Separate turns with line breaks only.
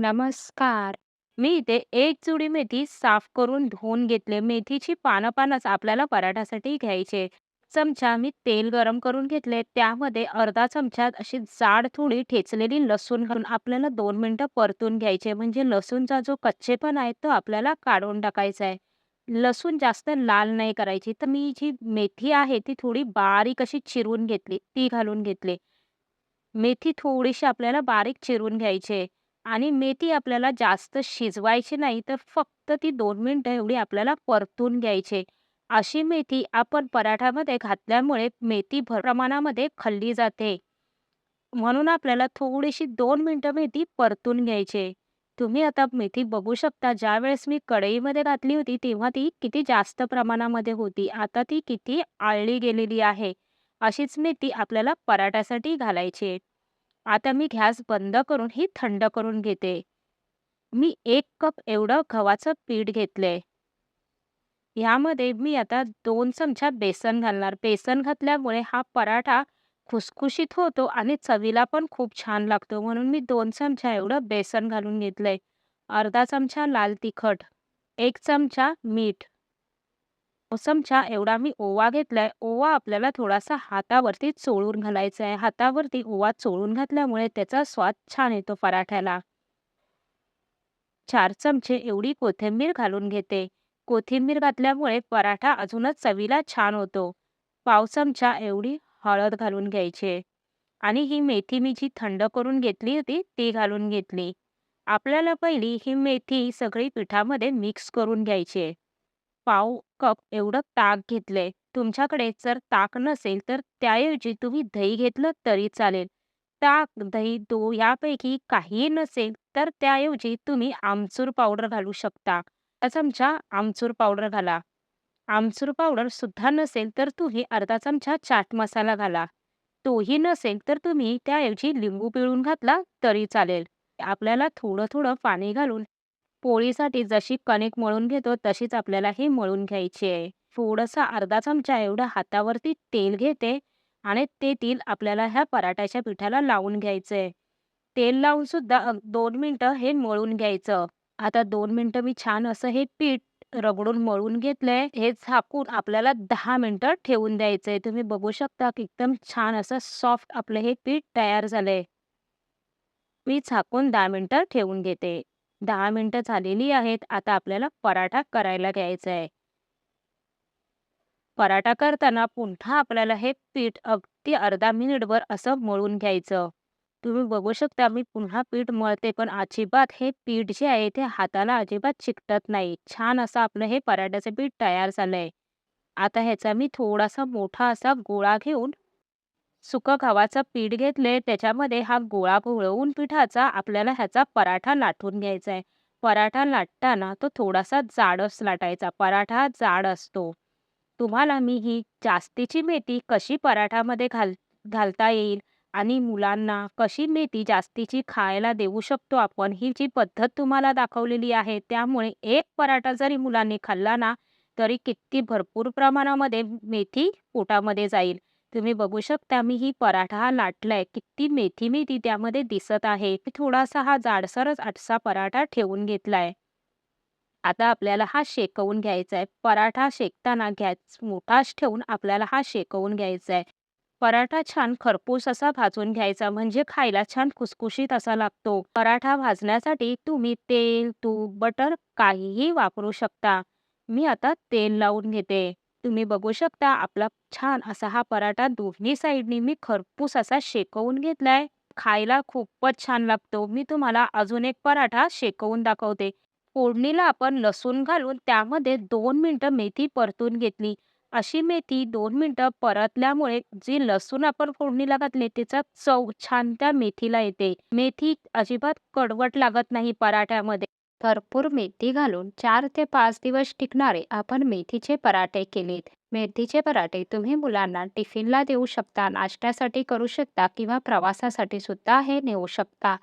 नमस्कार. मी इथे एक जुडी मेथी साफ करून धुवून घेतले. मेथीची पानं-पानच आपल्याला पराठ्यासाठी घ्यायचे. चमचा मी तेल गरम करून घेतले. त्यामध्ये अर्धा चमचा अशी जाड थोडी ठेचलेली लसूण घालून आपल्याला 2 मिनिटं परतून घ्यायचे. म्हणजे लसूणचा जो कच्चेपणा आहे तो आपल्याला काढून टाकायचा आहे. लसूण जास्त लाल नाही करायची. तर मी जी मेथी आहे ती थोडी बारीक अशी चिरून घेतली. ती घालून घेतली. मेथी थोडीशी आपल्याला बारीक चिरून घ्यायची आहे आणि मेथी आपल्याला जास्त शिजवायची नाही, तर फक्त ती दोन मिनिटं एवढी आपल्याला परतून घ्यायची अशी मेथी आपण पराठ्यामध्ये घातल्यामुळे मेथी भर प्रमाणामध्ये खाल्ली जाते. म्हणून आपल्याला थोडीशी दोन मिनिटं मेथी परतून घ्यायची तुम्ही आता मेथी बघू शकता, ज्यावेळेस मी कढईमध्ये घातली होती, तेव्हा ती किती जास्त प्रमाणामध्ये होती. आता ती किती आळली गेलेली आहे. अशीच मेथी आपल्याला पराठ्यासाठी घालायची आहे. आता मी गॅस बंद करून ही थंड करून घेते. मी एक कप एवढं गव्हाचं पीठ घेतलंय. ह्यामध्ये मी आता दोन चमचा बेसन घालणार. बेसन घातल्यामुळे हा पराठा खुसखुशीत होतो आणि चवीला पण खूप छान लागतो. म्हणून मी दोन चमचा एवढं बेसन घालून घेतलंय. अर्धा चमचा लाल तिखट, एक चमचा मीठ, मोसमच्या एवढा मी ओवा घेतलाय. ओवा आपल्याला थोडासा हातावरती चोळून घालायचा आहे. हातावरती ओवा चोळून घातल्यामुळे त्याचा स्वाद छान येतो पराठ्याला. चार चमचे एवढी कोथिंबीर घालून घेते. कोथिंबीर घातल्यामुळे पराठा अजूनच चवीला छान होतो. पाव चमचा एवढी हळद घालून घ्यायची आणि ही मेथी मी जी थंड करून घेतली होती ती घालून घेतली. आपल्याला पहिली ही मेथी सगळी पिठामध्ये मिक्स करून घ्यायची आहे. पाव कप एवढं ताक घेतलंय. तुमच्याकडे जर ताक नसेल तर त्याऐवजी तुम्ही दही घेतलं तरी चालेल. ताक, दही, दो यापैकी काहीही नसेल तर त्याऐवजी तुम्ही आमचूर पावडर घालू शकता. चमचा आमचूर पावडर घाला. आमचूर पावडर सुद्धा नसेल तर तुम्ही अर्धा चमचा चाट मसाला घाला. तोही नसेल तर तुम्ही त्याऐवजी लिंबू पिळून घातला तरी चालेल. आपल्याला थोडं-थोडं पाणी घालून पोळीसाठी जशी कणिक मळून घेतो तशीच आपल्याला ही मळून घ्यायची आहे. थोडंसं अर्धा चमचा एवढं हातावरती तेल घेते आणि ते तेल आपल्याला ह्या पराठ्याच्या पिठाला लावून घ्यायचं आहे. तेल लावून सुद्धा अ, 2 मिनिटं हे मळून घ्यायचं. आता दोन मिनिटं मी छान असं हे पीठ रगडून मळून घेतलंय. हे झाकून आपल्याला दहा मिनिटं ठेवून द्यायचंय. तुम्ही बघू शकता की एकदम छान असं सॉफ्ट आपलं हे पीठ तयार झालंय. मी झाकून दहा मिनिटं ठेवून घेते. दहा मिनिटं झालेली आहेत. आता आपल्याला पराठा करायला घ्यायचा आहे. पराठा करताना पुन्हा आपल्याला हे पीठ अगदी अर्धा मिनिटभर असं मळून घ्यायचं. तुम्ही बघू शकता मी पुन्हा पीठ मळते, पण अजिबात हे पीठ जे आहे ते हाताला अजिबात चिकटत नाही. छान असं आपलं हे पराठ्याचं पीठ तयार झालंय. आता ह्याचा मी थोडासा मोठा असा गोळा घेऊन सुकं गव्हाचं पीठ घेतले त्याच्यामध्ये हा गोळा घोळवून पिठाचा आपल्याला ह्याचा पराठा लाटून घ्यायचा आहे. पराठा लाटताना तो थोडासा जाडच लाटायचा. पराठा जाड असतो. तुम्हाला मी ही जास्तीची मेथी कशी पराठामध्ये घाल घालता येईल आणि मुलांना कशी मेथी जास्तीची खायला देऊ शकतो आपण, ही जी पद्धत तुम्हाला दाखवलेली आहे. त्यामुळे एक पराठा जरी मुलांनी खाल्ला ना, तरी किती भरपूर प्रमाणामध्ये मेथी पोटामध्ये जाईल. तुम्ही बघू शकता मी ही पराठा हा लाटलाय. किती मेथी-मेथी त्यामध्ये दिसत आहे. मी थोडासा हा जाडसरच आठसा पराठा ठेवून घेतलाय. आता आपल्याला हा शेकवून घ्यायचा आहे. पराठा शेकताना गॅस मोठाच ठेवून आपल्याला हा शेकवून घ्यायचा आहे. पराठा छान खरपूस असा भाजून घ्यायचा म्हणजे खायला छान खुसखुशीत असा लागतो. पराठा भाजण्यासाठी तुम्ही तेल, तूप, बटर काहीही वापरू शकता. मी आता तेल लावून घेते. तुम्ही बघू शकता आपला छान असा हा पराठा दोन्ही साईडनी मी खरपूस असा शेकवून घेतलाय. खायला खूपच छान लागतो. मी तुम्हाला अजून एक पराठा शेकवून दाखवते. फोडणीला आपण लसूण घालून त्यामध्ये दोन मिनिटं मेथी परतून घेतली. अशी मेथी दोन मिनिटं परतल्यामुळे जी लसूण आपण फोडणीला घातले तिचा चव छान त्या मेथीला येते. मेथी अजिबात कडवट लागत नाही पराठ्यामध्ये. भरपूर मेथी घालून चार ते पाच दिवस टिकणारे आपण मेथीचे पराठे केलेत. मेथीचे पराठे तुम्ही मुलांना टिफिनला देऊ शकता, नाश्त्यासाठी करू शकता किंवा प्रवासासाठी सुद्धा हे नेऊ शकता.